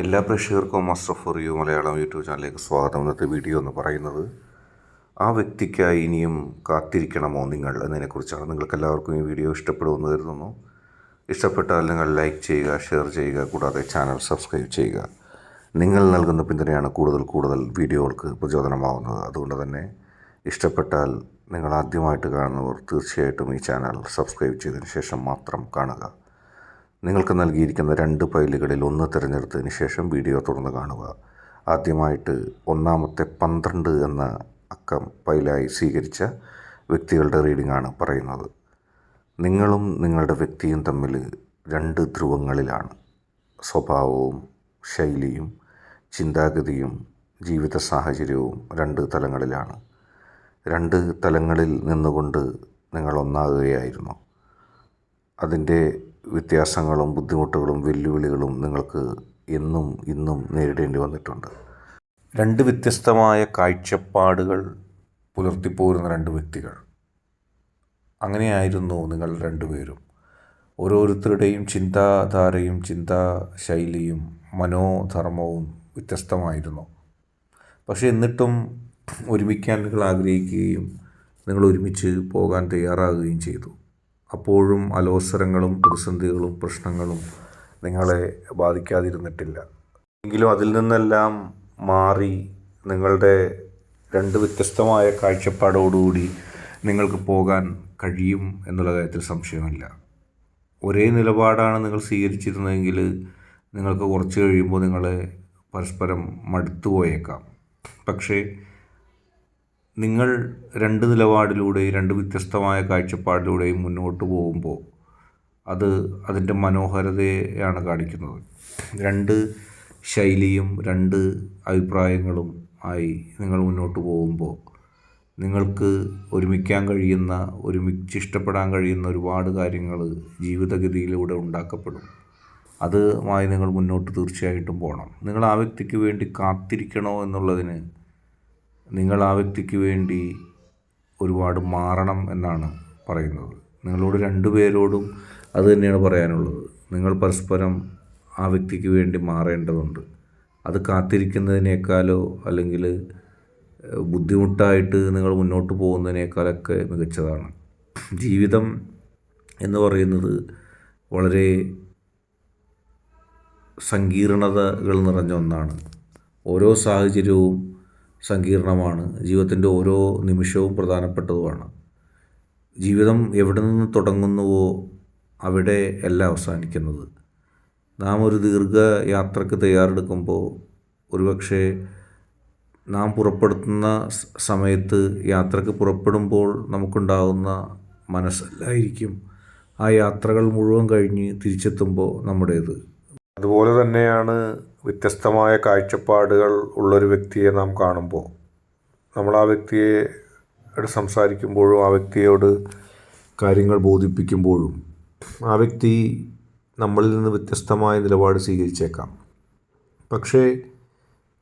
എല്ലാ പ്രേക്ഷകർക്കും master for you Malayalam YouTube ചാനലിലേക്ക് സ്വാഗതം. ഇന്നത്തെ വീഡിയോ എന്ന് പറയുന്നത് ആ വ്യക്തിക്കായി ഇനിയും കാത്തിരിക്കണമോ നിങ്ങൾ എന്നതിനെക്കുറിച്ചാണ്. നിങ്ങൾക്ക് എല്ലാവർക്കും ഈ വീഡിയോ ഇഷ്ടപ്പെടുമെന്ന് കരുതുന്നു. ഇഷ്ടപ്പെട്ടാൽ നിങ്ങൾ ലൈക്ക് ചെയ്യുക ഷെയർ ചെയ്യുക കൂടാതെ ചാനൽ സബ്സ്ക്രൈബ് ചെയ്യുക. നിങ്ങൾ നൽകുന്ന പിന്തുണയാണ് കൂടുതൽ കൂടുതൽ വീഡിയോകൾക്ക് പ്രചോദനമാവുന്നത്. അതുകൊണ്ട് തന്നെ ഇഷ്ടപ്പെട്ടാൽ നിങ്ങൾ ആദ്യമായിട്ട് കാണുന്നവർ തീർച്ചയായിട്ടും ഈ ചാനൽ സബ്സ്ക്രൈബ് ചെയ്തതിന് ശേഷം മാത്രം കാണുക. നിങ്ങൾക്ക് നൽകിയിരിക്കുന്ന രണ്ട് ഫയലുകളിൽ ഒന്ന് തിരഞ്ഞെടുത്തതിന് ശേഷം വീഡിയോ തുറന്ന് കാണുക. ആദ്യമായിട്ട് ഒന്നാമത്തെ പന്ത്രണ്ട് എന്ന അക്കം ഫയലായി സ്വീകരിച്ച വ്യക്തികളുടെ റീഡിംഗ് ആണ് പറയുന്നത്. നിങ്ങളും നിങ്ങളുടെ വ്യക്തിയും തമ്മിൽ രണ്ട് ധ്രുവങ്ങളിലാണ്. സ്വഭാവവും ശൈലിയും ചിന്താഗതിയും ജീവിത സാഹചര്യവും രണ്ട് തലങ്ങളിലാണ്. രണ്ട് തലങ്ങളിൽ നിന്നുകൊണ്ട് നിങ്ങൾ ഒന്നാകുകയായിരുന്നു. അതിന്റെ വ്യത്യാസങ്ങളും ബുദ്ധിമുട്ടുകളും വെല്ലുവിളികളും നിങ്ങൾക്ക് എന്നും ഇന്നും നേരിടേണ്ടി വന്നിട്ടുണ്ട്. രണ്ട് വ്യത്യസ്തമായ കാഴ്ചപ്പാടുകൾ പുലർത്തിപ്പോരുന്ന രണ്ട് വ്യക്തികൾ. അങ്ങനെയായിരുന്നു നിങ്ങൾ രണ്ടുപേരും. ഓരോരുത്തരുടെയും ചിന്താധാരയും ചിന്താശൈലിയും മനോധർമ്മവും വ്യത്യസ്തമായിരുന്നു. പക്ഷേ എന്നിട്ടും ഒരുമിക്കാൻ നിങ്ങൾ ആഗ്രഹിക്കുകയും നിങ്ങൾ ഒരുമിച്ച് പോകാൻ തയ്യാറാകുകയും ചെയ്തു. അപ്പോഴും അലോസരങ്ങളും പ്രതിസന്ധികളും പ്രശ്നങ്ങളും നിങ്ങളെ ബാധിക്കാതിരുന്നിട്ടില്ല. എങ്കിലും അതിൽ നിന്നെല്ലാം മാറി നിങ്ങളുടെ രണ്ട് വ്യത്യസ്തമായ കാഴ്ചപ്പാടോടുകൂടി നിങ്ങൾക്ക് പോകാൻ കഴിയും എന്നുള്ള കാര്യത്തിൽ സംശയമില്ല. ഒരേ നിലപാടാണ് നിങ്ങൾ സ്വീകരിച്ചിരുന്നതെങ്കിൽ നിങ്ങൾക്ക് കുറച്ച് കഴിയുമ്പോൾ നിങ്ങളെ പരസ്പരം മടുത്തു പോയേക്കാം. പക്ഷേ നിങ്ങൾ രണ്ട് നിലപാടിലൂടെയും രണ്ട് വ്യത്യസ്തമായ കാഴ്ചപ്പാടിലൂടെയും മുന്നോട്ട് പോകുമ്പോൾ അത് അതിന്റെ മനോഹരതയാണ് കാണിക്കുന്നത്. രണ്ട് ശൈലിയും രണ്ട് അഭിപ്രായങ്ങളും ആയി നിങ്ങൾ മുന്നോട്ട് പോകുമ്പോൾ നിങ്ങൾക്ക് ഒരുമിക്കാൻ കഴിയുന്ന ഒരുമിച്ച് ഇഷ്ടപ്പെടാൻ കഴിയുന്ന ഒരുപാട് കാര്യങ്ങൾ ജീവിതഗതിയിലൂടെ ഉണ്ടാക്കപ്പെടും. അതുമായി നിങ്ങൾ മുന്നോട്ട് തീർച്ചയായിട്ടും പോകണം. നിങ്ങൾ ആ വ്യക്തിക്ക് വേണ്ടി കാത്തിരിക്കണോ എന്നുള്ളതിന് നിങ്ങൾ ആ വ്യക്തിക്ക് വേണ്ടി ഒരുപാട് മാറണം എന്നാണ് പറയുന്നത്. നിങ്ങളോട് രണ്ടു പേരോടും അത് തന്നെയാണ് പറയാനുള്ളത്. നിങ്ങൾ പരസ്പരം ആ വ്യക്തിക്ക് വേണ്ടി മാറേണ്ടതുണ്ട്. അത് കാത്തിരിക്കുന്നതിനേക്കാളോ അല്ലെങ്കിൽ ബുദ്ധിമുട്ടായിട്ട് നിങ്ങൾ മുന്നോട്ട് പോകുന്നതിനേക്കാളൊക്കെ മികച്ചതാണ്. ജീവിതം എന്ന് പറയുന്നത് വളരെ സങ്കീർണതകൾ നിറഞ്ഞ ഒന്നാണ്. ഓരോ സാഹചര്യവും സങ്കീർണമാണ്. ജീവിതത്തിന്റെ ഓരോ നിമിഷവും പ്രധാനപ്പെട്ടതുമാണ്. ജീവിതം എവിടെ നിന്ന് തുടങ്ങുന്നുവോ അവിടെ അല്ല അവസാനിക്കുന്നത്. നാം ഒരു ദീർഘ യാത്രയ്ക്ക് തയ്യാറെടുക്കുമ്പോൾ ഒരുപക്ഷെ നാം പുറപ്പെടുത്തുന്ന സമയത്ത് യാത്രയ്ക്ക് പുറപ്പെടുമ്പോൾ നമുക്കുണ്ടാകുന്ന മനസ്സല്ലായിരിക്കും. ആ യാത്രകൾ മുഴുവൻ കഴിഞ്ഞ് തിരിച്ചെത്തുമ്പോൾ നമ്മുടേത്. അതുപോലെ തന്നെയാണ് വ്യത്യസ്തമായ കാഴ്ചപ്പാടുകൾ ഉള്ളൊരു വ്യക്തിയെ നാം കാണുമ്പോൾ. നമ്മൾ ആ വ്യക്തിയെ സംസാരിക്കുമ്പോഴും ആ വ്യക്തിയോട് കാര്യങ്ങൾ ബോധിപ്പിക്കുമ്പോഴും ആ വ്യക്തി നമ്മളിൽ നിന്ന് വ്യത്യസ്തമായ നിലപാട് സ്വീകരിച്ചേക്കാം. പക്ഷേ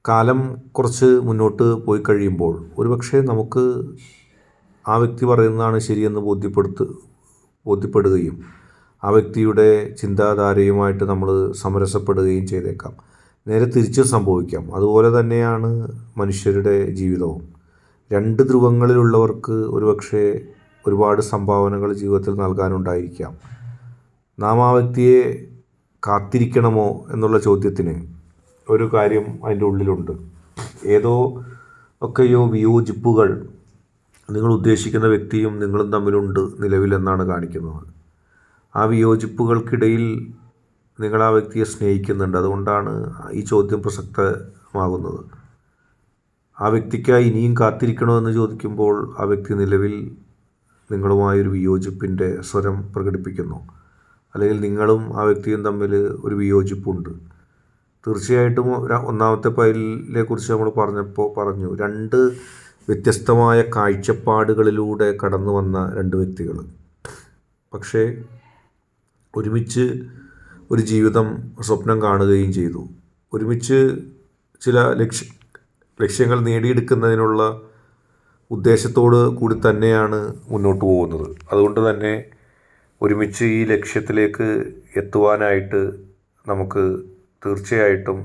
കാലം കുറച്ച് മുന്നോട്ട് പോയി കഴിയുമ്പോൾ ഒരുപക്ഷെ നമുക്ക് ആ വ്യക്തി പറയുന്നതാണ് ശരിയെന്ന് ബോധ്യപ്പെടുത്ത് ബോധ്യപ്പെടുകയും ആ വ്യക്തിയുടെ ചിന്താധാരയുമായിട്ട് നമ്മൾ സമരസപ്പെടുകയും ചെയ്തേക്കാം. നേരെ തിരിച്ച് സംഭവിക്കാം. അതുപോലെ തന്നെയാണ് മനുഷ്യരുടെ ജീവിതവും. രണ്ട് ധ്രുവങ്ങളിലുള്ളവർക്ക് ഒരുപക്ഷെ ഒരുപാട് സംഭാവനകൾ ജീവിതത്തിൽ നൽകാനുണ്ടായിരിക്കാം. നാം ആ വ്യക്തിയെ കാത്തിരിക്കണമോ എന്നുള്ള ചോദ്യത്തിന് ഒരു കാര്യം അതിന്റെ ഉള്ളിലുണ്ട്. ഏതോ ഒക്കെയോ വിയോജിപ്പുകൾ നിങ്ങൾ ഉദ്ദേശിക്കുന്ന വ്യക്തിയും നിങ്ങളും തമ്മിലുണ്ട് നിലവിലെന്നാണ് കാണിക്കുന്നത്. ആ വിയോജിപ്പുകൾക്കിടയിൽ നിങ്ങൾ ആ വ്യക്തിയെ സ്നേഹിക്കുന്നുണ്ട്. അതുകൊണ്ടാണ് ഈ ചോദ്യം പ്രസക്തമാകുന്നത്. ആ വ്യക്തിക്കായി ഇനിയും കാത്തിരിക്കണോ എന്ന് ചോദിക്കുമ്പോൾ ആ വ്യക്തി നിലവിൽ നിങ്ങളുമായൊരു വിയോജിപ്പിന്റെ സ്വരം പ്രകടിപ്പിക്കുന്നു. അല്ലെങ്കിൽ നിങ്ങളും ആ വ്യക്തിയും തമ്മിൽ ഒരു വിയോജിപ്പുണ്ട്. തീർച്ചയായിട്ടും ഒന്നാമത്തെ പൈലിനെ കുറിച്ച് നമ്മൾ പറഞ്ഞപ്പോൾ പറഞ്ഞു രണ്ട് വ്യത്യസ്തമായ കാഴ്ചപ്പാടുകളിലൂടെ കടന്നു വന്ന രണ്ട് വ്യക്തികൾ. പക്ഷേ ഒരുമിച്ച് ഒരു ജീവിതം സ്വപ്നം കാണുകയും ചെയ്തു. ഒരുമിച്ച് ചില ലക്ഷ്യ ലക്ഷ്യങ്ങൾ നേടിയെടുക്കുന്നതിനുള്ള ഉദ്ദേശത്തോട് കൂടി തന്നെയാണ് മുന്നോട്ട് പോകുന്നത്. അതുകൊണ്ട് തന്നെ ഒരുമിച്ച് ഈ ലക്ഷ്യത്തിലേക്ക് എത്തുവാനായിട്ട് നമുക്ക് തീർച്ചയായിട്ടും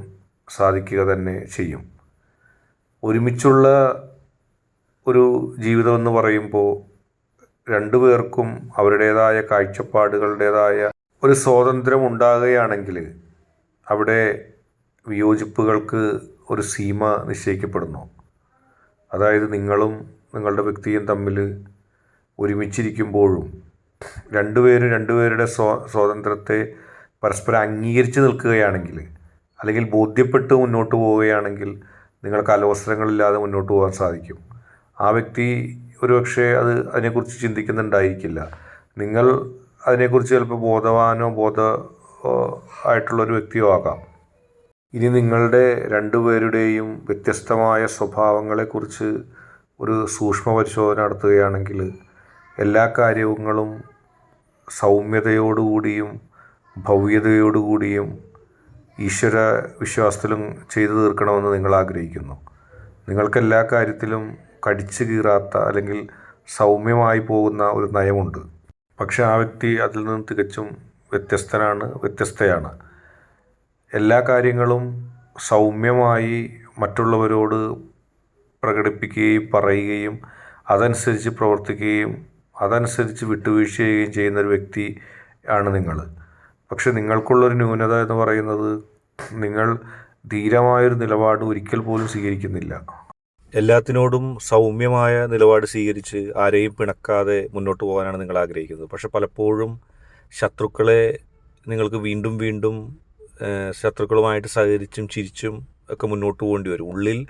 സാധിക്കുക തന്നെ ചെയ്യും. ഒരുമിച്ചുള്ള ഒരു ജീവിതമെന്ന് പറയുമ്പോൾ രണ്ടു പേർക്കും അവരുടേതായ കാഴ്ചപ്പാടുകളുടേതായ ഒരു സ്വാതന്ത്ര്യം ഉണ്ടാകുകയാണെങ്കിൽ അവിടെ വിയോജിപ്പുകൾക്ക് ഒരു സീമ നിശ്ചയിക്കപ്പെടുന്നു. അതായത് നിങ്ങളും നിങ്ങളുടെ വ്യക്തിയും തമ്മിൽ ഒരുമിച്ചിരിക്കുമ്പോഴും രണ്ടുപേരും രണ്ടുപേരുടെ സ്വാ സ്വാതന്ത്ര്യത്തെ പരസ്പരം അംഗീകരിച്ച് നിൽക്കുകയാണെങ്കിൽ അല്ലെങ്കിൽ ബോധ്യപ്പെട്ട് മുന്നോട്ട് പോവുകയാണെങ്കിൽ നിങ്ങൾക്ക് അലോസരങ്ങളില്ലാതെ മുന്നോട്ട് പോകാൻ സാധിക്കും. ആ വ്യക്തി ഒരുപക്ഷെ അത് അതിനെക്കുറിച്ച് ചിന്തിക്കുന്നുണ്ടായിരിക്കില്ല. നിങ്ങൾ അതിനെക്കുറിച്ച് ചിലപ്പോൾ ബോധവാനോ ബോധ ആയിട്ടുള്ളൊരു വ്യക്തിയോ ആകാം. ഇനി നിങ്ങളുടെ രണ്ടുപേരുടെയും വ്യത്യസ്തമായ സ്വഭാവങ്ങളെക്കുറിച്ച് ഒരു സൂക്ഷ്മ പരിശോധന നടത്തുകയാണെങ്കിൽ എല്ലാ കാര്യങ്ങളും സൗമ്യതയോടുകൂടിയും ഭവ്യതയോടുകൂടിയും ഈശ്വര വിശ്വാസത്തിലും ചെയ്തു തീർക്കണമെന്ന് നിങ്ങൾ ആഗ്രഹിക്കുന്നു. നിങ്ങൾക്ക് എല്ലാ കാര്യത്തിലും കടിച്ചു കീറാത്ത അല്ലെങ്കിൽ സൗമ്യമായി പോകുന്ന ഒരു നയമുണ്ട്. പക്ഷെ ആ വ്യക്തി അതിൽ നിന്ന് തികച്ചും വ്യത്യസ്തനാണ് വ്യത്യസ്തയാണ്. എല്ലാ കാര്യങ്ങളും സൗമ്യമായി മറ്റുള്ളവരോട് പ്രകടിപ്പിക്കുകയും പറയുകയും അതനുസരിച്ച് പ്രവർത്തിക്കുകയും അതനുസരിച്ച് വിട്ടുവീഴ്ച ചെയ്യുകയും ചെയ്യുന്ന ഒരു വ്യക്തി ആണ് നിങ്ങൾ. പക്ഷെ നിങ്ങൾക്കുള്ളൊരു ന്യൂനത എന്ന് പറയുന്നത് നിങ്ങൾ ധീരമായൊരു നിലപാട് ഒരിക്കൽ പോലും സ്വീകരിക്കുന്നില്ല. എല്ലാത്തിനോടും സൗമ്യമായ നിലപാട് സ്വീകരിച്ച് ആരെയും പിണക്കാതെ മുന്നോട്ട് പോകാനാണ് നിങ്ങൾ ആഗ്രഹിക്കുന്നത്. പക്ഷെ പലപ്പോഴും ശത്രുക്കളെ നിങ്ങൾക്ക് വീണ്ടും വീണ്ടും ശത്രുക്കളുമായിട്ട് സഹകരിച്ചും ചിരിച്ചും ഒക്കെ മുന്നോട്ട് പോകേണ്ടി വരും. ഉള്ളിൽ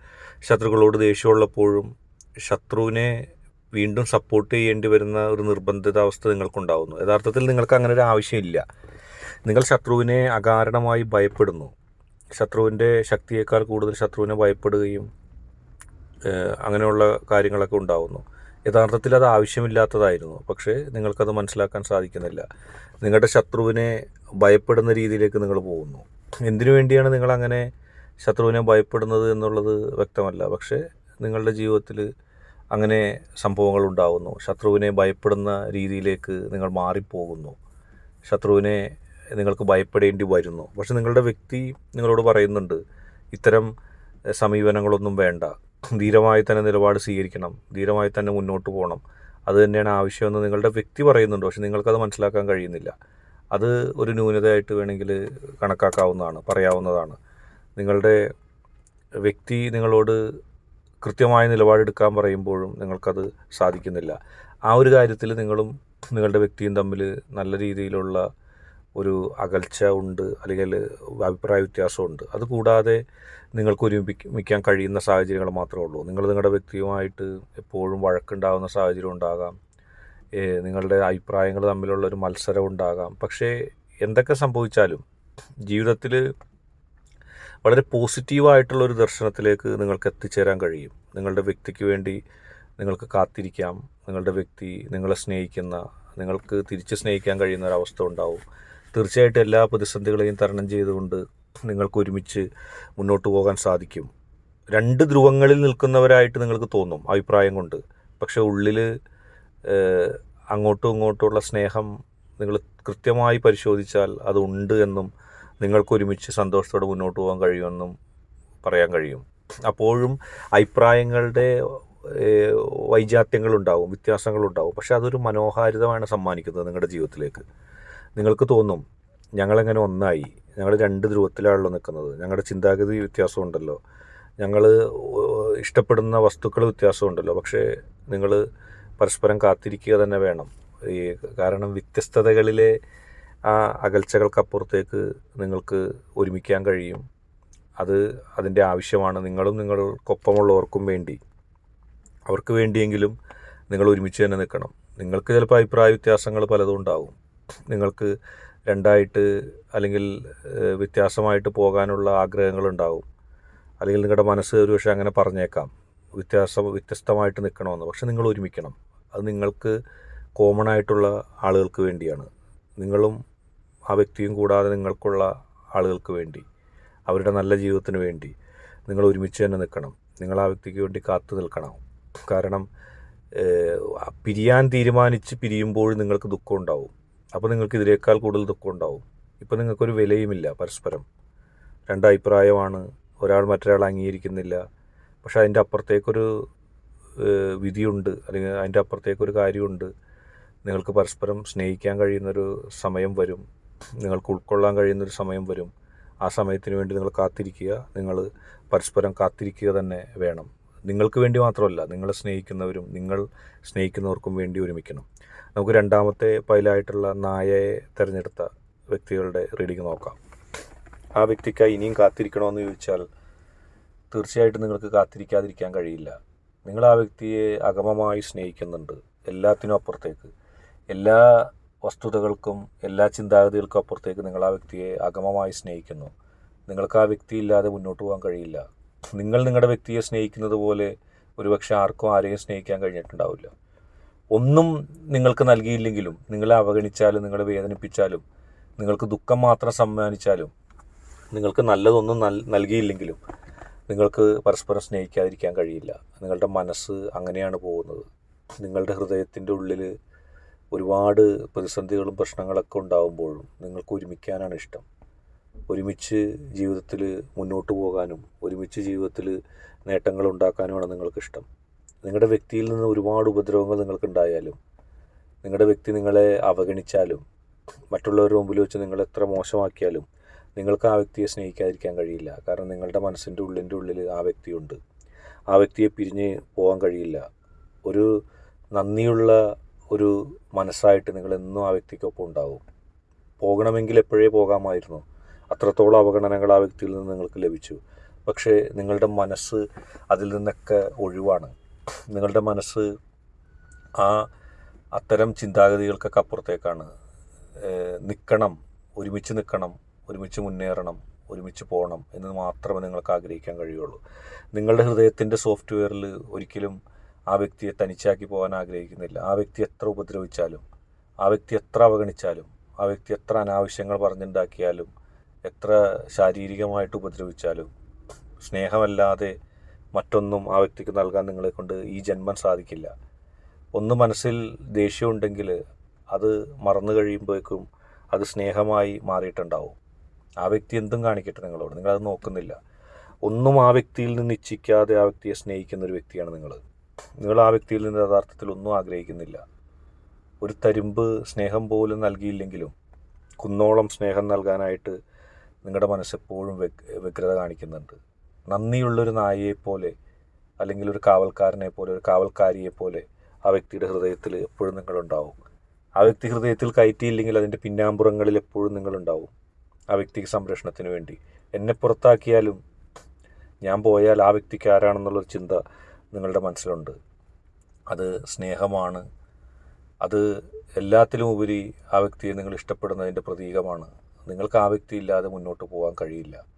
ശത്രുക്കളോട് ദേഷ്യമുള്ളപ്പോഴും ശത്രുവിനെ വീണ്ടും സപ്പോർട്ട് ചെയ്യേണ്ടി വരുന്ന ഒരു നിർബന്ധിതാവസ്ഥ നിങ്ങൾക്കുണ്ടാവുന്നു. യഥാർത്ഥത്തിൽ നിങ്ങൾക്ക് അങ്ങനെ ഒരു ആവശ്യമില്ല. നിങ്ങൾ ശത്രുവിനെ അകാരണമായി ഭയപ്പെടുന്നു. ശത്രുവിന്റെ ശക്തിയേക്കാൾ കൂടുതൽ ശത്രുവിനെ ഭയപ്പെടുകയും അങ്ങനെയുള്ള കാര്യങ്ങളൊക്കെ ഉണ്ടാവുന്നു. യഥാർത്ഥത്തിൽ അത് ആവശ്യമില്ലാത്തതായിരുന്നു. പക്ഷേ നിങ്ങൾക്കത് മനസ്സിലാക്കാൻ സാധിക്കുന്നില്ല. നിങ്ങളുടെ ശത്രുവിനെ ഭയപ്പെടുന്ന രീതിയിലേക്ക് നിങ്ങൾ പോകുന്നു. എന്തിനു വേണ്ടിയാണ് നിങ്ങളങ്ങനെ ശത്രുവിനെ ഭയപ്പെടുന്നത് എന്നുള്ളത് വ്യക്തമല്ല. പക്ഷേ നിങ്ങളുടെ ജീവിതത്തിൽ അങ്ങനെ സംഭവങ്ങൾ ഉണ്ടാകുന്നു ശത്രുവിനെ ഭയപ്പെടുന്ന രീതിയിലേക്ക് നിങ്ങൾ മാറിപ്പോകുന്നു. ശത്രുവിനെ നിങ്ങൾക്ക് ഭയപ്പെടേണ്ടി വരുന്നു. പക്ഷെ നിങ്ങളുടെ വ്യക്തി നിങ്ങളോട് പറയുന്നുണ്ട് ഇത്തരം സമീപനങ്ങളൊന്നും വേണ്ട. ധീരമായി തന്നെ നിലപാട് സ്വീകരിക്കണം. ധീരമായി തന്നെ മുന്നോട്ട് പോകണം. അത് തന്നെയാണ് ആവശ്യമെന്ന് നിങ്ങളുടെ വ്യക്തി പറയുന്നുണ്ട്. പക്ഷെ നിങ്ങൾക്കത് മനസ്സിലാക്കാൻ കഴിയുന്നില്ല. അത് ഒരു ന്യൂനതയായിട്ട് വേണമെങ്കിൽ കണക്കാക്കാവുന്നതാണ് പറയാവുന്നതാണ്. നിങ്ങളുടെ വ്യക്തി നിങ്ങളോട് കൃത്യമായ നിലപാടെടുക്കാൻ പറയുമ്പോഴും നിങ്ങൾക്കത് സാധിക്കുന്നില്ല. ആ ഒരു കാര്യത്തിൽ നിങ്ങളും നിങ്ങളുടെ വ്യക്തിയും തമ്മിൽ നല്ല രീതിയിലുള്ള ഒരു അകൽച്ച ഉണ്ട് അല്ലെങ്കിൽ അഭിപ്രായ വ്യത്യാസമുണ്ട്. അതുകൂടാതെ നിങ്ങൾക്ക് ഒരുമിക്കാൻ കഴിയുന്ന സാഹചര്യങ്ങൾ മാത്രമേ ഉള്ളൂ. നിങ്ങൾ നിങ്ങളുടെ വ്യക്തിയുമായിട്ട് എപ്പോഴും വഴക്കുണ്ടാകുന്ന സാഹചര്യം ഉണ്ടാകാം. നിങ്ങളുടെ അഭിപ്രായങ്ങൾ തമ്മിലുള്ള ഒരു മത്സരം ഉണ്ടാകാം. പക്ഷേ എന്തൊക്കെ സംഭവിച്ചാലും ജീവിതത്തിൽ വളരെ പോസിറ്റീവായിട്ടുള്ള ഒരു ദർശനത്തിലേക്ക് നിങ്ങൾക്ക് എത്തിച്ചേരാൻ കഴിയും. നിങ്ങളുടെ വ്യക്തിക്ക് വേണ്ടി നിങ്ങൾക്ക് കാത്തിരിക്കാം. നിങ്ങളുടെ വ്യക്തി നിങ്ങളെ സ്നേഹിക്കുന്ന നിങ്ങൾക്ക് തിരിച്ച് സ്നേഹിക്കാൻ കഴിയുന്ന ഒരവസ്ഥ ഉണ്ടാവും. തീർച്ചയായിട്ടും എല്ലാ പ്രതിസന്ധികളെയും തരണം ചെയ്തുകൊണ്ട് നിങ്ങൾക്ക് ഒരുമിച്ച് മുന്നോട്ട് പോകാൻ സാധിക്കും. രണ്ട് ധ്രുവങ്ങളിൽ നിൽക്കുന്നവരായിട്ട് നിങ്ങൾക്ക് തോന്നും അഭിപ്രായം കൊണ്ട്. പക്ഷേ ഉള്ളിൽ അങ്ങോട്ടും ഇങ്ങോട്ടുമുള്ള സ്നേഹം നിങ്ങൾ കൃത്യമായി പരിശോധിച്ചാൽ അതുണ്ട് എന്നും നിങ്ങൾക്കൊരുമിച്ച് സന്തോഷത്തോടെ മുന്നോട്ട് പോകാൻ കഴിയുമെന്നും പറയാൻ കഴിയും. അപ്പോഴും അഭിപ്രായങ്ങളുടെ വൈജാത്യങ്ങളുണ്ടാവും വ്യത്യാസങ്ങളുണ്ടാവും. പക്ഷെ അതൊരു മനോഹാരിതമാണ് സമ്മാനിക്കുന്നത് നിങ്ങളുടെ ജീവിതത്തിലേക്ക്. നിങ്ങൾക്ക് തോന്നും ഞങ്ങളെങ്ങനെ ഒന്നായി? ഞങ്ങൾ രണ്ട് ധ്രുവത്തിലാണല്ലോ നിൽക്കുന്നത്. ഞങ്ങളുടെ ചിന്താഗതി വ്യത്യാസമുണ്ടല്ലോ. ഞങ്ങൾ ഇഷ്ടപ്പെടുന്ന വസ്തുക്കൾ വ്യത്യാസമുണ്ടല്ലോ. പക്ഷേ നിങ്ങൾ പരസ്പരം കാത്തിരിക്കുക തന്നെ വേണം. ഈ കാരണം വ്യത്യസ്തതകളിലെ ആ അകൽച്ചകൾക്കപ്പുറത്തേക്ക് നിങ്ങൾക്ക് ഒരുമിക്കാൻ കഴിയും. അത് അതിന്റെ ആവശ്യമാണ് നിങ്ങളും നിങ്ങൾക്കൊപ്പമുള്ളവർക്കും വേണ്ടി. അവർക്ക് വേണ്ടിയെങ്കിലും നിങ്ങൾ ഒരുമിച്ച് തന്നെ നിൽക്കണം. നിങ്ങൾക്ക് ചിലപ്പോൾ അഭിപ്രായ വ്യത്യാസങ്ങൾ പലതും ഉണ്ടാവും. നിങ്ങൾക്ക് രണ്ടായിട്ട് അല്ലെങ്കിൽ വ്യത്യാസമായിട്ട് പോകാനുള്ള ആഗ്രഹങ്ങളുണ്ടാവും. അല്ലെങ്കിൽ നിങ്ങളുടെ മനസ്സ് ഒരു പക്ഷേ അങ്ങനെ പറഞ്ഞേക്കാം. വ്യത്യാസം വ്യത്യസ്തമായിട്ട് നിൽക്കണമെന്ന്. പക്ഷെ നിങ്ങൾ ഒരുമിക്കണം. അത് നിങ്ങൾക്ക് കോമൺ ആയിട്ടുള്ള ആളുകൾക്ക് വേണ്ടിയാണ്. നിങ്ങളും ആ വ്യക്തിയും കൂടാതെ നിങ്ങൾക്കുള്ള ആളുകൾക്ക് വേണ്ടി. അവരുടെ നല്ല ജീവിതത്തിന് വേണ്ടി നിങ്ങൾ ഒരുമിച്ച് തന്നെ നിൽക്കണം. നിങ്ങൾ ആ വ്യക്തിക്ക് വേണ്ടി കാത്തു നിൽക്കണം. കാരണം പിരിയാൻ തീരുമാനിച്ച് പിരിയുമ്പോൾ നിങ്ങൾക്ക് ദുഃഖം ഉണ്ടാവും. അപ്പോൾ നിങ്ങൾക്ക് ഇതിനേക്കാൾ കൂടുതൽ ദുഃഖം ഉണ്ടാവും. ഇപ്പോൾ നിങ്ങൾക്കൊരു വിലയുമില്ല പരസ്പരം. രണ്ടഭിപ്രായമാണ്. ഒരാൾ മറ്റൊരാൾ അംഗീകരിക്കുന്നില്ല. പക്ഷേ അതിന്റെ അപ്പുറത്തേക്കൊരു വിധിയുണ്ട്. അല്ലെങ്കിൽ അതിന്റെ അപ്പുറത്തേക്കൊരു കാര്യമുണ്ട്. നിങ്ങൾക്ക് പരസ്പരം സ്നേഹിക്കാൻ കഴിയുന്നൊരു സമയം വരും. നിങ്ങൾക്ക് ഉൾക്കൊള്ളാൻ കഴിയുന്നൊരു സമയം വരും. ആ സമയത്തിന് വേണ്ടി നിങ്ങൾ കാത്തിരിക്കുക. നിങ്ങൾ പരസ്പരം കാത്തിരിക്കുക തന്നെ വേണം. നിങ്ങൾക്ക് വേണ്ടി മാത്രമല്ല നിങ്ങളെ സ്നേഹിക്കുന്നവരും നിങ്ങൾ സ്നേഹിക്കുന്നവർക്കും വേണ്ടി ഒരുമിക്കണം. നമുക്ക് രണ്ടാമത്തെ പൈലായിട്ടുള്ള നായയെ തിരഞ്ഞെടുത്ത വ്യക്തികളുടെ റീഡിങ് നോക്കാം. ആ വ്യക്തിക്കായി ഇനിയും കാത്തിരിക്കണമെന്ന് ചോദിച്ചാൽ തീർച്ചയായിട്ടും നിങ്ങൾക്ക് കാത്തിരിക്കാതിരിക്കാൻ കഴിയില്ല. നിങ്ങൾ ആ വ്യക്തിയെ അഗമമായി സ്നേഹിക്കുന്നുണ്ട് എല്ലാത്തിനും അപ്പുറത്തേക്ക്. എല്ലാ വസ്തുതകൾക്കും എല്ലാ ചിന്താഗതികൾക്കും അപ്പുറത്തേക്ക് നിങ്ങൾ ആ വ്യക്തിയെ അഗമമായി സ്നേഹിക്കുന്നു. നിങ്ങൾക്ക് ആ വ്യക്തി ഇല്ലാതെ മുന്നോട്ട് പോകാൻ കഴിയില്ല. നിങ്ങൾ നിങ്ങളുടെ വ്യക്തിയെ സ്നേഹിക്കുന്നത് പോലെ ഒരുപക്ഷെ ആർക്കും ആരെയും സ്നേഹിക്കാൻ കഴിഞ്ഞിട്ടുണ്ടാവില്ല. ഒന്നും നിങ്ങൾക്ക് നൽകിയില്ലെങ്കിലും നിങ്ങളെ അവഗണിച്ചാലും നിങ്ങളെ വേദനിപ്പിച്ചാലും നിങ്ങൾക്ക് ദുഃഖം മാത്രം സമ്മാനിച്ചാലും നിങ്ങൾക്ക് നല്ലതൊന്നും നൽ നൽകിയില്ലെങ്കിലും നിങ്ങൾക്ക് പരസ്പരം സ്നേഹിക്കാതിരിക്കാൻ കഴിയില്ല. നിങ്ങളുടെ മനസ്സ് അങ്ങനെയാണ് പോകുന്നത്. നിങ്ങളുടെ ഹൃദയത്തിന്റെ ഉള്ളിൽ ഒരുപാട് പ്രതിസന്ധികളും പ്രശ്നങ്ങളൊക്കെ ഉണ്ടാകുമ്പോഴും നിങ്ങൾക്ക് ഒരുമിക്കാനാണ് ഇഷ്ടം. ഒരുമിച്ച് ജീവിതത്തിൽ മുന്നോട്ട് പോകാനും ഒരുമിച്ച് ജീവിതത്തിൽ നേട്ടങ്ങൾ ഉണ്ടാക്കാനുമാണ് നിങ്ങൾക്കിഷ്ടം. നിങ്ങളുടെ വ്യക്തിയിൽ നിന്ന് ഒരുപാട് ഉപദ്രവങ്ങൾ നിങ്ങൾക്കുണ്ടായാലും നിങ്ങളുടെ വ്യക്തി നിങ്ങളെ അവഗണിച്ചാലും മറ്റുള്ളവരുടെ മുമ്പിൽ വെച്ച് നിങ്ങൾ എത്ര മോശമാക്കിയാലും നിങ്ങൾക്ക് ആ വ്യക്തിയെ സ്നേഹിക്കാതിരിക്കാൻ കഴിയില്ല. കാരണം നിങ്ങളുടെ മനസ്സിന്റെ ഉള്ളിന്റെ ഉള്ളിൽ ആ വ്യക്തിയുണ്ട്. ആ വ്യക്തിയെ പിരിഞ്ഞ് പോകാൻ കഴിയില്ല. ഒരു നന്ദിയുള്ള ഒരു മനസ്സായിട്ട് നിങ്ങൾ എന്നും ആ വ്യക്തിക്കൊപ്പം ഉണ്ടാവും. പോകണമെങ്കിൽ എപ്പോഴേ പോകാമായിരുന്നു. അത്രത്തോളം അവഗണനകൾ ആ വ്യക്തിയിൽ നിന്ന് നിങ്ങൾക്ക് ലഭിച്ചു. പക്ഷേ നിങ്ങളുടെ മനസ്സ് അതിൽ നിന്നൊക്കെ ഒഴിവാണ്. നിങ്ങളുടെ മനസ്സ് ആ അത്തരം ചിന്താഗതികൾക്കൊക്കെ അപ്പുറത്തേക്കാണ്. നിൽക്കണം ഒരുമിച്ച് നിൽക്കണം ഒരുമിച്ച് മുന്നേറണം ഒരുമിച്ച് പോകണം എന്ന് മാത്രമേ നിങ്ങൾക്ക് ആഗ്രഹിക്കാൻ കഴിയുള്ളൂ. നിങ്ങളുടെ ഹൃദയത്തിന്റെ സോഫ്റ്റ്വെയറിൽ ഒരിക്കലും ആ വ്യക്തിയെ തനിച്ചാക്കി പോകാൻ ആഗ്രഹിക്കുന്നില്ല. ആ വ്യക്തി എത്ര ഉപദ്രവിച്ചാലും ആ വ്യക്തി എത്ര അവഗണിച്ചാലും ആ വ്യക്തി എത്ര അനാവശ്യങ്ങൾ പറഞ്ഞുണ്ടാക്കിയാലും എത്ര ശാരീരികമായിട്ട് ഉപദ്രവിച്ചാലും സ്നേഹമല്ലാതെ മറ്റൊന്നും ആ വ്യക്തിക്ക് നൽകാൻ നിങ്ങളെ കൊണ്ട് ഈ ജന്മം സാധിക്കില്ല. ഒന്ന് മനസ്സിൽ ദേഷ്യമുണ്ടെങ്കിൽ അത് മറന്നു കഴിയുമ്പോഴേക്കും അത് സ്നേഹമായി മാറിയിട്ടുണ്ടാവും. ആ വ്യക്തി എന്തും കാണിക്കട്ടെ നിങ്ങളോട്. നിങ്ങളത് നോക്കുന്നില്ല. ഒന്നും ആ വ്യക്തിയിൽ നിന്ന് ഇച്ഛിക്കാതെ ആ വ്യക്തിയെ സ്നേഹിക്കുന്ന ഒരു വ്യക്തിയാണ് നിങ്ങൾ. നിങ്ങൾ ആ വ്യക്തിയിൽ നിന്ന് യഥാർത്ഥത്തിൽ ഒന്നും ആഗ്രഹിക്കുന്നില്ല. ഒരു തരുമ്പ് സ്നേഹം പോലും നൽകിയില്ലെങ്കിലും കുന്നോളം സ്നേഹം നൽകാനായിട്ട് നിങ്ങളുടെ മനസ്സെപ്പോഴും വ്യഗ് വ്യഗ്രത കാണിക്കുന്നുണ്ട്. നന്ദിയുള്ളൊരു നായയെ പോലെ അല്ലെങ്കിൽ ഒരു കാവൽക്കാരനെ പോലെ ഒരു കാവൽക്കാരിയെ പോലെ ആ വ്യക്തിയുടെ ഹൃദയത്തിൽ എപ്പോഴും നിങ്ങളുണ്ടാവും. ആ വ്യക്തി ഹൃദയത്തിൽ കയറ്റിയില്ലെങ്കിൽ അതിന്റെ പിന്നാമ്പുറങ്ങളിൽ എപ്പോഴും നിങ്ങളുണ്ടാവും. ആ വ്യക്തിക്ക് സംരക്ഷണത്തിന് വേണ്ടി. എന്നെ പുറത്താക്കിയാലും ഞാൻ പോയാൽ ആ വ്യക്തിക്ക് ആരാണെന്നുള്ളൊരു ചിന്ത നിങ്ങളുടെ മനസ്സിലുണ്ട്. അത് സ്നേഹമാണ്. അത് എല്ലാത്തിലും ഉപരി ആ വ്യക്തിയെ നിങ്ങൾ ഇഷ്ടപ്പെടുന്നതിന്റെ പ്രതീകമാണ്. നിങ്ങൾക്ക് ആ വ്യക്തി ഇല്ലാതെ മുന്നോട്ട് പോകാൻ കഴിയില്ല.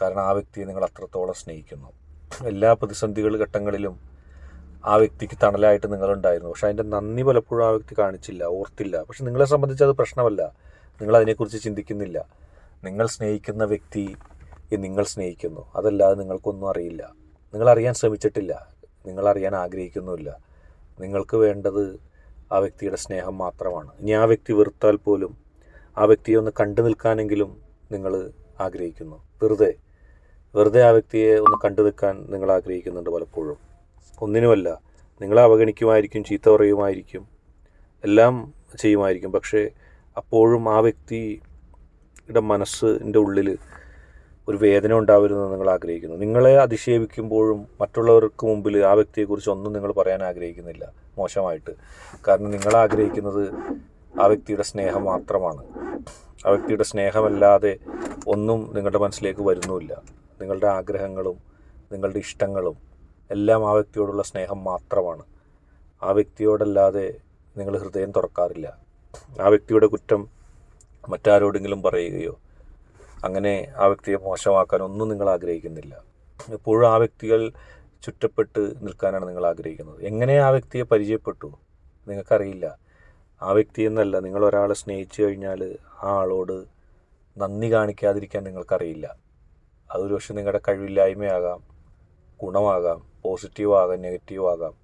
കാരണം ആ വ്യക്തിയെ നിങ്ങൾ അത്രത്തോളം സ്നേഹിക്കുന്നു. എല്ലാ പ്രതിസന്ധികൾ ഘട്ടങ്ങളിലും ആ വ്യക്തിക്ക് തണലായിട്ട് നിങ്ങളുണ്ടായിരുന്നു. പക്ഷെ അതിന്റെ നന്ദി പലപ്പോഴും ആ വ്യക്തി കാണിച്ചില്ല ഓർത്തില്ല. പക്ഷെ നിങ്ങളെ സംബന്ധിച്ച് അത് പ്രശ്നമല്ല. നിങ്ങൾ അതിനെക്കുറിച്ച് ചിന്തിക്കുന്നില്ല. നിങ്ങൾ സ്നേഹിക്കുന്ന വ്യക്തി നിങ്ങൾ സ്നേഹിക്കുന്നു. അതല്ലാതെ നിങ്ങൾക്കൊന്നും അറിയില്ല. നിങ്ങൾ അറിയാൻ ശ്രമിച്ചിട്ടില്ല. നിങ്ങൾ അറിയാൻ ആഗ്രഹിക്കുന്നുമില്ല. നിങ്ങൾക്ക് വേണ്ടത് ആ വ്യക്തിയുടെ സ്നേഹം മാത്രമാണ്. ഇനി ആ വ്യക്തി വെറുത്താൽ പോലും ആ വ്യക്തിയെ ഒന്ന് കണ്ടു നിൽക്കാനെങ്കിലും നിങ്ങൾ ആഗ്രഹിക്കുന്നു. വെറുതെ വെറുതെ ആ വ്യക്തിയെ ഒന്ന് കണ്ടു നിൽക്കാൻ നിങ്ങൾ ആഗ്രഹിക്കുന്നുണ്ട് പലപ്പോഴും. ഒന്നിനുമല്ല നിങ്ങളെ അവഗണിക്കുമായിരിക്കും ചീത്ത പറയുമായിരിക്കും എല്ലാം ചെയ്യുമായിരിക്കും. പക്ഷേ അപ്പോഴും ആ വ്യക്തിയുടെ മനസ്സിന്റെ ഉള്ളിൽ ഒരു വേദന ഉണ്ടാവരുതെന്ന് നിങ്ങൾ ആഗ്രഹിക്കുന്നു. നിങ്ങളെ അധിക്ഷേപിക്കുമ്പോഴും മറ്റുള്ളവർക്ക് മുമ്പിൽ ആ വ്യക്തിയെക്കുറിച്ച് ഒന്നും നിങ്ങൾ പറയാൻ ആഗ്രഹിക്കുന്നില്ല മോശമായിട്ട്. കാരണം നിങ്ങൾ ആഗ്രഹിക്കുന്നത് ആ വ്യക്തിയുടെ സ്നേഹം മാത്രമാണ്. ആ വ്യക്തിയുടെ സ്നേഹമല്ലാതെ ഒന്നും നിങ്ങളുടെ മനസ്സിലേക്ക് വരുന്നുമില്ല. നിങ്ങളുടെ ആഗ്രഹങ്ങളും നിങ്ങളുടെ ഇഷ്ടങ്ങളും എല്ലാം ആ വ്യക്തിയോടുള്ള സ്നേഹം മാത്രമാണ്. ആ വ്യക്തിയോടല്ലാതെ നിങ്ങൾ ഹൃദയം തുറക്കാറില്ല. ആ വ്യക്തിയുടെ കുറ്റം മറ്റാരോടെങ്കിലും പറയുകയോ അങ്ങനെ ആ വ്യക്തിയെ മോശമാക്കാൻ ഒന്നും നിങ്ങൾ ആഗ്രഹിക്കുന്നില്ല. എപ്പോഴും ആ വ്യക്തികൾ ചുറ്റപ്പെട്ട് നിൽക്കാനാണ് നിങ്ങൾ ആഗ്രഹിക്കുന്നത്. എങ്ങനെ ആ വ്യക്തിയെ പരിചയപ്പെട്ടു? നിങ്ങൾക്കറിയില്ല. ആ വ്യക്തി എന്നല്ല നിങ്ങൾ ഒരാളെ സ്നേഹിച്ചു കഴിഞ്ഞാൽ ആ ആളോട് നന്ദി കാണിക്കാതിരിക്കാൻ നിങ്ങൾക്കറിയില്ല. അതൊരു നിങ്ങളുടെ കഴിവില്ലായ്മയാകാം ഗുണമാകാം പോസിറ്റീവ് ആകാം നെഗറ്റീവ് ആകാം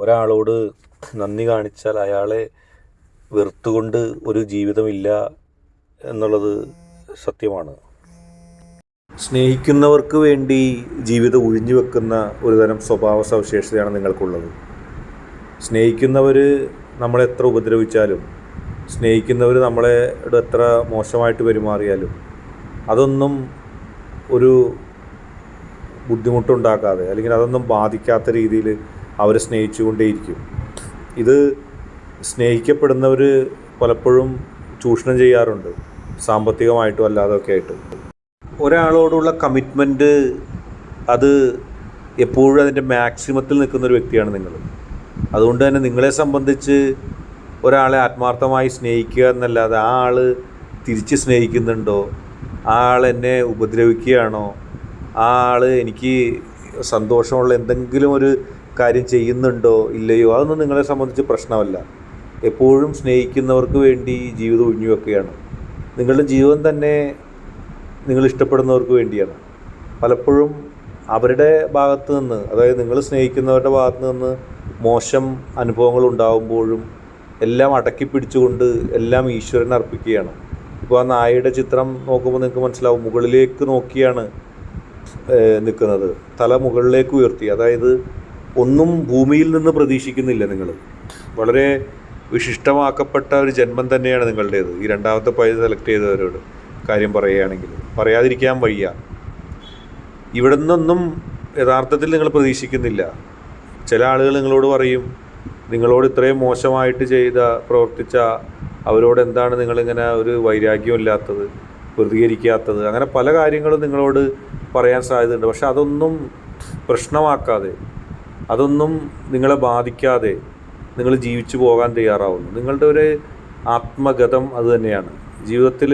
ഒരാളോട് നന്ദി കാണിച്ചാൽ അയാളെ വെറുത്തുകൊണ്ട് ഒരു ജീവിതമില്ല എന്നുള്ളത് സത്യമാണ്. സ്നേഹിക്കുന്നവർക്ക് വേണ്ടി ജീവിതം ഒഴിഞ്ഞു വെക്കുന്ന ഒരു തരം സ്വഭാവ സവിശേഷതയാണ് നിങ്ങൾക്കുള്ളത്. സ്നേഹിക്കുന്നവർ നമ്മളെ എത്ര ഉപദ്രവിച്ചാലും സ്നേഹിക്കുന്നവർ നമ്മളെ എത്ര മോശമായിട്ട് പെരുമാറിയാലും അതൊന്നും ഒരു ബുദ്ധിമുട്ടുണ്ടാക്കാതെ അല്ലെങ്കിൽ അതൊന്നും ബാധിക്കാത്ത രീതിയിൽ അവരെ സ്നേഹിച്ചുകൊണ്ടേയിരിക്കും. ഇത് സ്നേഹിക്കപ്പെടുന്നവർ പലപ്പോഴും ചൂഷണം ചെയ്യാറുണ്ട് സാമ്പത്തികമായിട്ടും അല്ലാതൊക്കെ ആയിട്ട്. ഒരാളോടുള്ള കമ്മിറ്റ്മെന്റ് അത് എപ്പോഴും അതിന്റെ മാക്സിമത്തിൽ നിൽക്കുന്ന ഒരു വ്യക്തിയാണ് നിങ്ങൾ. അതുകൊണ്ട് തന്നെ നിങ്ങളെ സംബന്ധിച്ച് ഒരാളെ ആത്മാർത്ഥമായി സ്നേഹിക്കുക എന്നല്ലാതെ ആ ആൾ തിരിച്ച് സ്നേഹിക്കുന്നുണ്ടോ? ആൾ എന്നെ ഉപദ്രവിക്കുകയാണോ? ആ ആൾ എനിക്ക് സന്തോഷമുള്ള എന്തെങ്കിലും ഒരു കാര്യം ചെയ്യുന്നുണ്ടോ ഇല്ലയോ? അതൊന്നും നിങ്ങളെ സംബന്ധിച്ച് പ്രശ്നമല്ല. എപ്പോഴും സ്നേഹിക്കുന്നവർക്ക് വേണ്ടി ജീവിതം ഒഴിഞ്ഞു വെക്കുകയാണ്. നിങ്ങളുടെ ജീവൻ തന്നെ നിങ്ങൾ ഇഷ്ടപ്പെടുന്നവർക്ക് വേണ്ടിയാണ്. പലപ്പോഴും അവരുടെ ഭാഗത്ത് നിന്ന് അതായത് നിങ്ങൾ സ്നേഹിക്കുന്നവരുടെ ഭാഗത്ത് നിന്ന് മോശം അനുഭവങ്ങൾ ഉണ്ടാകുമ്പോഴും എല്ലാം അടക്കി പിടിച്ചുകൊണ്ട് എല്ലാം ഈശ്വരനെ അർപ്പിക്കുകയാണ്. ഇപ്പോൾ ആ നായയുടെ ചിത്രം നോക്കുമ്പോൾ നിങ്ങൾക്ക് മനസ്സിലാവും. മുകളിലേക്ക് നോക്കിയാണ് നിൽക്കുന്നത് തല മുകളിലേക്ക് ഉയർത്തി. അതായത് ഒന്നും ഭൂമിയിൽ നിന്ന് പ്രതീക്ഷിക്കുന്നില്ല നിങ്ങൾ വളരെ വിശിഷ്ടമാക്കപ്പെട്ട ഒരു ജന്മം തന്നെയാണ് നിങ്ങളുടേത്. ഈ രണ്ടാമത്തെ പൈസ സെലക്ട് ചെയ്തവരോട് കാര്യം പറയുകയാണെങ്കിൽ. പറയാതിരിക്കാൻ വയ്യ. ഇവിടെ നിന്നൊന്നും യഥാർത്ഥത്തിൽ നിങ്ങൾ പ്രതീക്ഷിക്കുന്നില്ല. ചില ആളുകൾ നിങ്ങളോട് പറയും നിങ്ങളോട് ഇത്രയും മോശമായിട്ട് ചെയ്ത പ്രവർത്തിച്ച അവരോട് എന്താണ് നിങ്ങളിങ്ങനെ ഒരു വൈരാഗ്യമില്ലാത്തത് പ്രതികരിക്കാത്തത്? അങ്ങനെ പല കാര്യങ്ങളും നിങ്ങളോട് പറയാൻ സാധ്യതയുണ്ട്. പക്ഷെ അതൊന്നും പ്രശ്നമാക്കാതെ അതൊന്നും നിങ്ങളെ ബാധിക്കാതെ നിങ്ങൾ ജീവിച്ചു പോകാൻ തയ്യാറാവുന്നു. നിങ്ങളുടെ ഒരു ആത്മഗതം അത് തന്നെയാണ്. ജീവിതത്തിൽ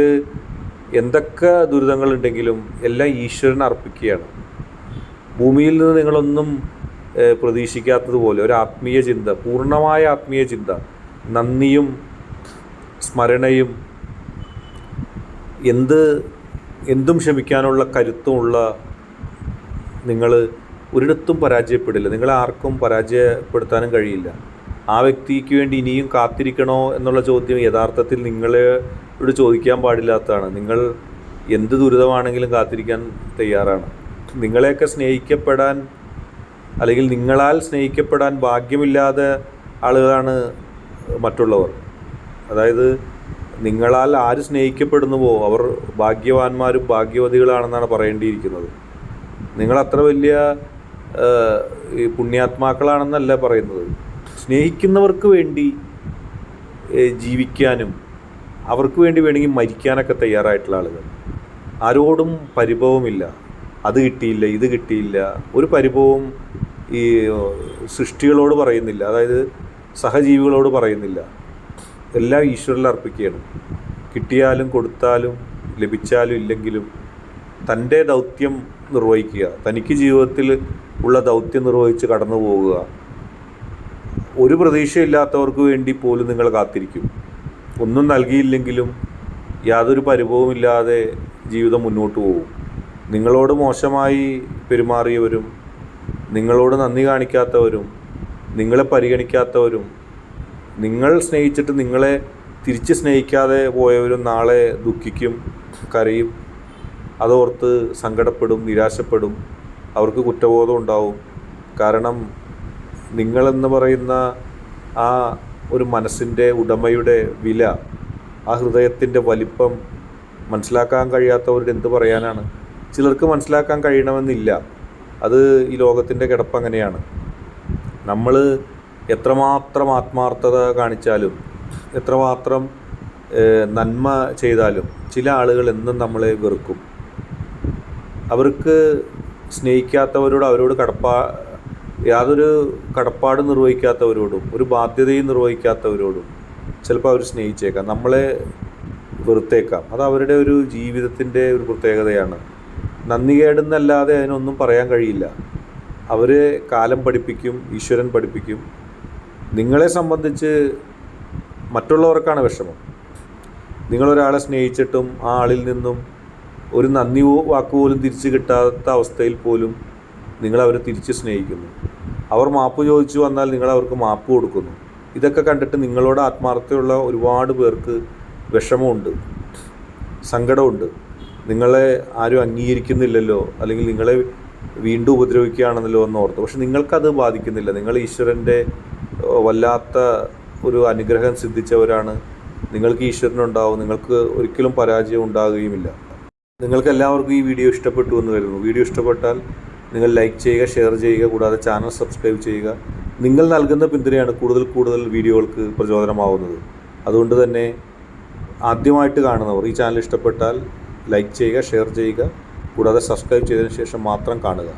എന്തൊക്കെ ദുരിതങ്ങളുണ്ടെങ്കിലും എല്ലാം ഈശ്വരൻ അർപ്പിക്കുകയാണ്. ഭൂമിയിൽ നിന്ന് നിങ്ങളൊന്നും പ്രതീക്ഷിക്കാത്തതുപോലെ ഒരു ആത്മീയ ചിന്ത പൂർണമായ ആത്മീയ ചിന്ത നന്ദിയും സ്മരണയും എന്ത് എന്തും ക്ഷമിക്കാനുള്ള കരുത്തുമുള്ള നിങ്ങൾ ഒരിടത്തും പരാജയപ്പെടില്ല. നിങ്ങളെ ആർക്കും പരാജയപ്പെടുത്താനും കഴിയില്ല. ആ വ്യക്തിക്ക് വേണ്ടി ഇനിയും കാത്തിരിക്കണോ എന്നുള്ള ചോദ്യം യഥാർത്ഥത്തിൽ നിങ്ങളെ നിങ്ങളോട് ചോദിക്കാൻ പാടില്ലാത്തതാണ്. നിങ്ങൾ എന്ത് ദുരിതമാണെങ്കിലും കാത്തിരിക്കാൻ തയ്യാറാണ്. നിങ്ങളെയൊക്കെ സ്നേഹിക്കപ്പെടാൻ അല്ലെങ്കിൽ നിങ്ങളാൽ സ്നേഹിക്കപ്പെടാൻ ഭാഗ്യമില്ലാതെ ആളുകളാണ് മറ്റുള്ളവർ. അതായത് നിങ്ങളാൽ ആര് സ്നേഹിക്കപ്പെടുന്നുവോ അവർ ഭാഗ്യവാന്മാരും ഭാഗ്യവതികളാണെന്നാണ് പറയേണ്ടിയിരിക്കുന്നത്. നിങ്ങൾ അത്ര വലിയ ഈ പുണ്യാത്മാക്കളാണെന്നല്ല പറയുന്നത്. സ്നേഹിക്കുന്നവർക്ക് വേണ്ടി ജീവിക്കാനും അവർക്ക് വേണ്ടി വേണമെങ്കിൽ മരിക്കാനൊക്കെ തയ്യാറായിട്ടുള്ള ആളുകൾ. ആരോടും പരിഭവമില്ല. അത് കിട്ടിയില്ല ഇത് കിട്ടിയില്ല. ഒരു പരിഭവവും ഈ സൃഷ്ടികളോട് പറയുന്നില്ല. അതായത് സഹജീവികളോട് പറയുന്നില്ല. എല്ലാം ഈശ്വരനിൽ അർപ്പിക്കുകയാണ്. കിട്ടിയാലും കൊടുത്താലും ലഭിച്ചാലും ഇല്ലെങ്കിലും തന്റെ ദൗത്യം നിർവഹിക്കുക. തനിക്ക് ജീവിതത്തിൽ ഉള്ള ദൗത്യം നിർവഹിച്ച് കടന്നു പോവുക ഒരു പ്രതീക്ഷയില്ലാത്തവർക്ക് വേണ്ടി പോലും നിങ്ങൾ കാത്തിരിക്കും. ഒന്നും നൽകിയില്ലെങ്കിലും യാതൊരു പരിഭവമില്ലാതെ ജീവിതം മുന്നോട്ട് പോകും. നിങ്ങളോട് മോശമായി പെരുമാറിയവരും നിങ്ങളോട് നന്ദി കാണിക്കാത്തവരും നിങ്ങളെ പരിഗണിക്കാത്തവരും നിങ്ങൾ സ്നേഹിച്ചിട്ട് നിങ്ങളെ തിരിച്ച് സ്നേഹിക്കാതെ പോയവരും നാളെ ദുഃഖിക്കും കരയും. അതോർത്ത് സങ്കടപ്പെടും നിരാശപ്പെടും. അവർക്ക് കുറ്റബോധം ഉണ്ടാവും. കാരണം നിങ്ങളെന്ന് പറയുന്ന ആ ഒരു മനസ്സിന്റെ ഉടമയുടെ വില ആ ഹൃദയത്തിന്റെ വലിപ്പം മനസ്സിലാക്കാൻ കഴിയാത്തവരുടെ എന്ത് പറയാനാണ്? ചിലർക്ക് മനസ്സിലാക്കാൻ കഴിയണമെന്നില്ല. അത് ഈ ലോകത്തിന്റെ കിടപ്പ് അങ്ങനെയാണ്. നമ്മൾ എത്രമാത്രം ആത്മാർത്ഥത കാണിച്ചാലും എത്രമാത്രം നന്മ ചെയ്താലും ചില ആളുകൾ എന്നും നമ്മളെ വെറുക്കും. അവർക്ക് സ്നേഹിക്കാത്തവരോട് അവരോട് കടപ്പാ യാതൊരു കടപ്പാട് നിർവഹിക്കാത്തവരോടും ഒരു ബാധ്യതയും നിർവഹിക്കാത്തവരോടും ചിലപ്പോൾ അവർ സ്നേഹിച്ചേക്കാം നമ്മളെ വെറുത്തേക്കാം. അത് അവരുടെ ഒരു ജീവിതത്തിന്റെ ഒരു പ്രത്യേകതയാണ്. നന്ദി കേടെന്നല്ലാതെ അതിനൊന്നും പറയാൻ കഴിയില്ല. അവരെ കാലം പഠിപ്പിക്കും ഈശ്വരൻ പഠിപ്പിക്കും. നിങ്ങളെ സംബന്ധിച്ച് മറ്റുള്ളവർക്കാണ് വിഷമം. നിങ്ങളൊരാളെ സ്നേഹിച്ചിട്ടും ആ ആളിൽ നിന്നും ഒരു നന്ദി വാക്കുപോലും വാക്ക് പോലും തിരിച്ചു കിട്ടാത്ത അവസ്ഥയിൽ പോലും നിങ്ങൾ അവരെ തിരിച്ച് സ്നേഹിക്കുന്നു. അവർ മാപ്പ് ചോദിച്ചു വന്നാൽ നിങ്ങൾ അവർക്ക് മാപ്പ് കൊടുക്കുന്നു. ഇതൊക്കെ കണ്ടിട്ട് നിങ്ങളോട് ആത്മാർത്ഥതയുള്ള ഒരുപാട് പേർക്ക് വിഷമമുണ്ട് സങ്കടമുണ്ട്. നിങ്ങളെ ആരും അംഗീകരിക്കുന്നില്ലല്ലോ അല്ലെങ്കിൽ നിങ്ങളെ വീണ്ടും ഉപദ്രവിക്കുകയാണെന്നല്ലോ എന്ന് ഓർത്തു. പക്ഷെ നിങ്ങൾക്കത് ബാധിക്കുന്നില്ല. നിങ്ങൾ ഈശ്വരന്റെ വല്ലാത്ത ഒരു അനുഗ്രഹം സിദ്ധിച്ചവരാണ്. നിങ്ങൾക്ക് ഈശ്വരനുണ്ടാവും. നിങ്ങൾക്ക് ഒരിക്കലും പരാജയം ഉണ്ടാകുകയുമില്ല. നിങ്ങൾക്ക് എല്ലാവർക്കും ഈ വീഡിയോ ഇഷ്ടപ്പെട്ടു എന്ന് വരുന്നു വീഡിയോ ഇഷ്ടപ്പെട്ടാൽ നിങ്ങൾ ലൈക്ക് ചെയ്യുക ഷെയർ ചെയ്യുക കൂടാതെ ചാനൽ സബ്സ്ക്രൈബ് ചെയ്യുക. നിങ്ങൾ നൽകുന്ന പിന്തുണയാണ് കൂടുതൽ കൂടുതൽ വീഡിയോകൾക്ക് പ്രചോദനമാവുന്നത്. അതുകൊണ്ട് തന്നെ ആദ്യമായിട്ട് കാണുന്നവർ ഈ ചാനൽ ഇഷ്ടപ്പെട്ടാൽ ലൈക്ക് ചെയ്യുക ഷെയർ ചെയ്യുക കൂടാതെ സബ്സ്ക്രൈബ് ചെയ്തതിന് ശേഷം മാത്രം കാണുക.